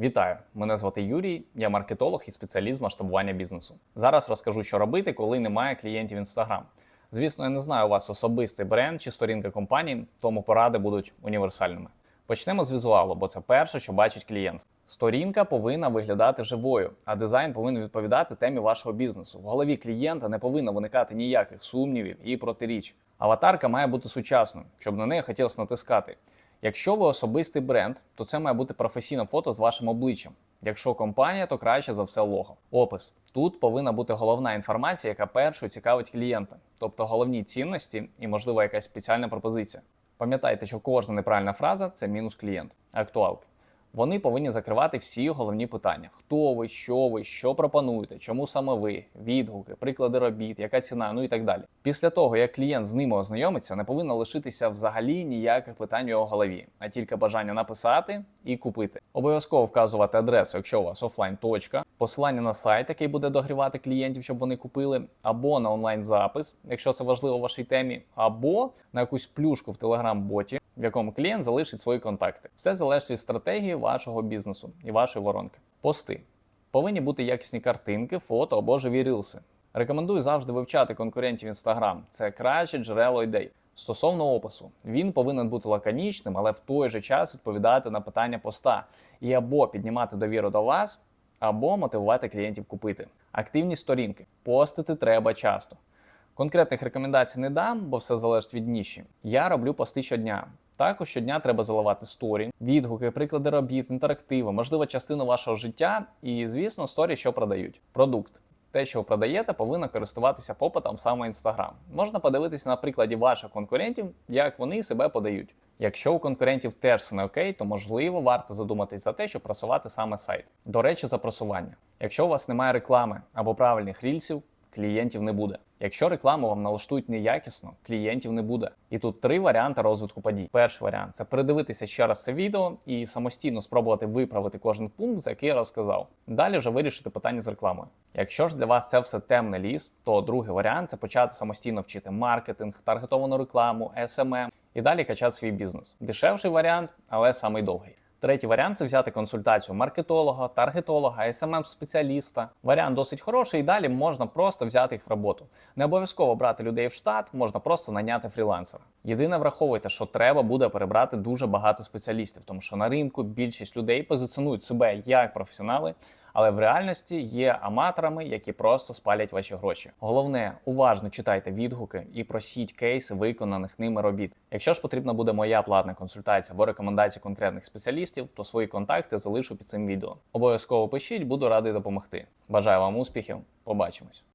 Вітаю! Мене звати Юрій, я маркетолог і спеціаліст масштабування бізнесу. Зараз розкажу, що робити, коли немає клієнтів Instagram. Звісно, я не знаю у вас особистий бренд чи сторінка компанії, тому поради будуть універсальними. Почнемо з візуалу, бо це перше, що бачить клієнт. Сторінка повинна виглядати живою, а дизайн повинен відповідати темі вашого бізнесу. В голові клієнта не повинно виникати ніяких сумнівів і протиріч. Аватарка має бути сучасною, щоб на неї хотілося натискати. Якщо ви особистий бренд, то це має бути професійне фото з вашим обличчям. Якщо компанія, то краще за все лого. Опис. Тут повинна бути головна інформація, яка першою цікавить клієнта, тобто головні цінності і, можливо, якась спеціальна пропозиція. Пам'ятайте, що кожна неправильна фраза це мінус клієнт. Актуалки. Вони повинні закривати всі головні питання: хто ви, що ви, що пропонуєте, чому саме ви, відгуки, приклади робіт, яка ціна, ну і так далі. Після того, як клієнт з ними ознайомиться, не повинно лишитися взагалі ніяких питань у його голові, а тільки бажання написати і купити. Обов'язково вказувати адресу, якщо у вас офлайн точка, посилання на сайт, який буде догрівати клієнтів, щоб вони купили, або на онлайн запис, якщо це важливо в вашій темі, або на якусь плюшку в телеграм-боті, в якому клієнт залишить свої контакти. Все залежить від стратегії вашого бізнесу і вашої воронки. Пости повинні бути якісні картинки, фото або живі рілси. Рекомендую завжди вивчати конкурентів Instagram. Це краще джерело ідей. Стосовно опису, він повинен бути лаконічним, але в той же час відповідати на питання поста і або піднімати довіру до вас, або мотивувати клієнтів купити. Активні сторінки. Постити треба часто. Конкретних рекомендацій не дам, бо все залежить від ніші. Я роблю пости щодня. Також щодня треба заливати сторі, відгуки, приклади робіт, інтерактиви, можливо, частину вашого життя і, звісно, сторі, що продають. Продукт. Те, що ви продаєте, повинно користуватися попитом саме Instagram. Можна подивитися на прикладі ваших конкурентів, як вони себе подають. Якщо у конкурентів теж все не окей, то можливо варто задуматись за те, щоб просувати саме сайт. До речі, за просування. Якщо у вас немає реклами або правильних рільсів, клієнтів не буде. Якщо рекламу вам налаштують неякісно, клієнтів не буде. І тут три варіанти розвитку подій. Перший варіант це передивитися ще раз це відео і самостійно спробувати виправити кожен пункт, за який я розказав. Далі вже вирішити питання з рекламою. Якщо ж для вас це все темний ліс, то другий варіант це почати самостійно вчити маркетинг, таргетовану рекламу, SMM і далі качати свій бізнес. Дешевший варіант, але самий довгий. Третій варіант це взяти консультацію маркетолога, таргетолога, smm спеціаліста Варіант досить хороший, і далі можна просто взяти їх в роботу. Не обов'язково брати людей в штат, можна просто наняти фрілансера. Єдине, враховуйте, що треба буде перебрати дуже багато спеціалістів, тому що на ринку більшість людей позиціонують себе як професіонали, але в реальності є аматорами, які просто спалять ваші гроші. Головне, уважно читайте відгуки і просіть кейси виконаних ними робіт. Якщо ж потрібна буде моя платна консультація або рекомендації конкретних спеціалістів, то свої контакти залишу під цим відео. Обов'язково пишіть, буду радий допомогти. Бажаю вам успіхів, побачимось.